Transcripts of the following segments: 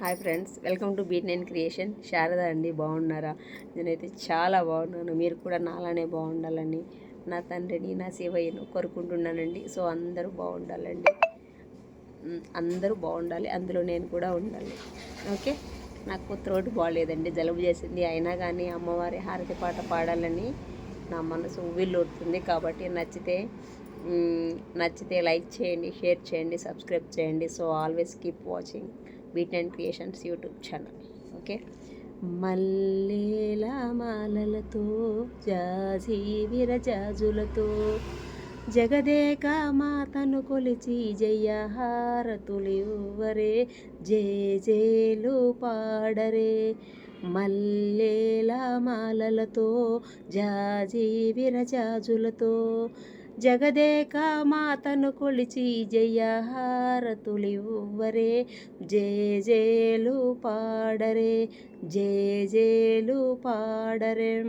Hi friends welcome to beat nine creation. Sharada అండి బాగున్నారా? నేనైతే చాలా బాగున్నాను. మీరు కూడా నాలానే బాగుండాలని నా తండ్రిని నా శివయ్యను కోరుకుంటున్నానండి. సో అందరూ బాగుండాలండి. అందరూ బాగుండాలి. అందులో నేను కూడా ఉండాలి. ఓకే? నాకు త్రోట్ బాగాలేదండి. జలుబు చేసింది అయినా కానీ అమ్మవారి హారతి పాట పాడాలని నా మనసు ఉవ్విల్లుతుంది కాబట్టి నచ్చితే నచ్చితే లైక్ చేయండి షేర్ చేయండి సబ్స్క్రైబ్ చేయండి. So always keep watching. Beat and creations YouTube channel okay Mallela మాలలతో జాజీ విరజాజులతో జగదేక మాతను కొలిచి జయహారతులివ్వరే జే జేలు పాడరే. మల్లేల మాలలతో జాజీ విరజాజులతో జగదేక మాతను కొలిచి జయహారతులివ్వరే. జే జేలు పాడరే జే జేలు పాడరే.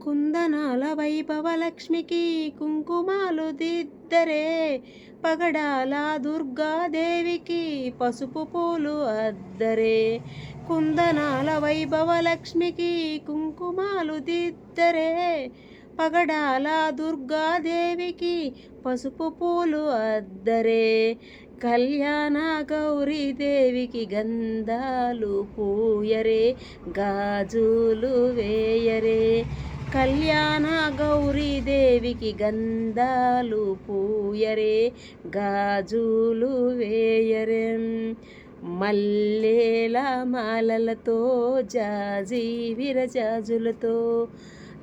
కుందనాల వైభవలక్ష్మికి కుంకుమాలు దిద్దరే. పగడాల దుర్గాదేవికి పసుపు పూలు అద్దరే. కుందనాల వైభవలక్ష్మికి కుంకుమాలు దిద్దరే. పగడాల దుర్గాదేవికి పసుపు పూలు అద్దరే. కళ్యాణ గౌరీదేవికి గంధాలు పూయరే గాజులు వేయరే. కళ్యాణ గౌరీదేవికి గంధాలు పూయరే గాజులు వేయరే. మల్లేల మాలలతో జాజీ విరజాజులతో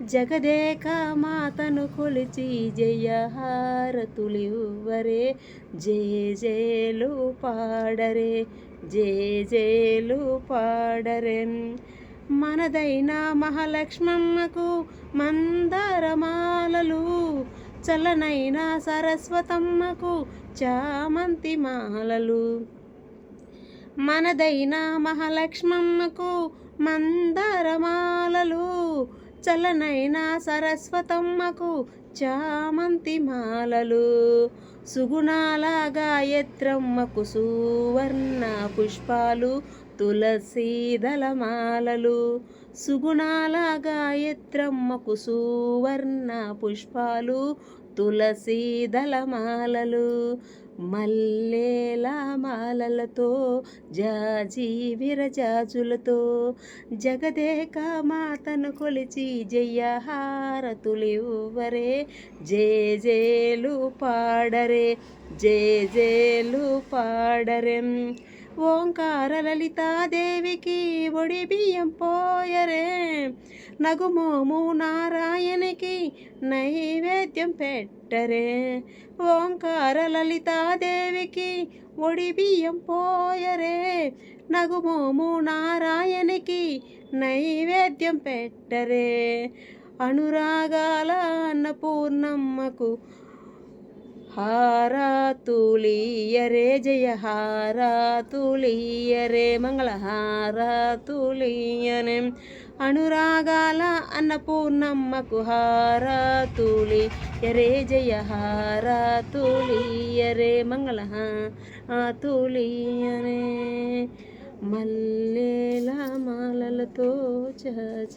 జగదేక మాతను కొలిచి జయహారతులివ్వరే జే జేలు పాడరే జే జేలు పాడరే మనదైన మహాలక్ష్మమ్మకు మందారమాలలు చల్లనైన సరస్వతమ్మకు చామంతి మాలలు. మనదైన మహాలక్ష్మమ్మకు మందారమాలలు చల్లనైన సరస్వతమ్మకు చామంతి మాలలు సుగుణాల గాయత్రమ్మకు సువర్ణ పుష్పాలు తులసీదళమాలలు సుగుణాల గాయత్రమ్మకు సువర్ణ పుష్పాలు తులసీదళమాలలు మల్లేల మాలలతో జాజీ విరజాజులతో జగదేక మాతను కొలిచి జయహారతులివ్వరే జే జేలు పాడరే జే జేలు పాడరే. ఓంకార లలితాదేవికి ఒడి బియ్యం పోయరే నగుమోము నారాయణకి నైవేద్యం పెట్టరే. ఓంకార లలితాదేవికి ఒడి బియ్యం పోయరే నగుమోము నారాయణకి నైవేద్యం పెట్టరే. అనురాగాల అన్నపూర్ణమ్మకు హారాతులీయరే జయ హారాతులీయరే మంగళ హారాతులీయనే. అనురాగాల అన్నపూర్ణమ్మకు హారాతులి ఎరే జయ హారాతులీయరే మంగళ హారాతులీయనే. మల్లెల మాలలతో చ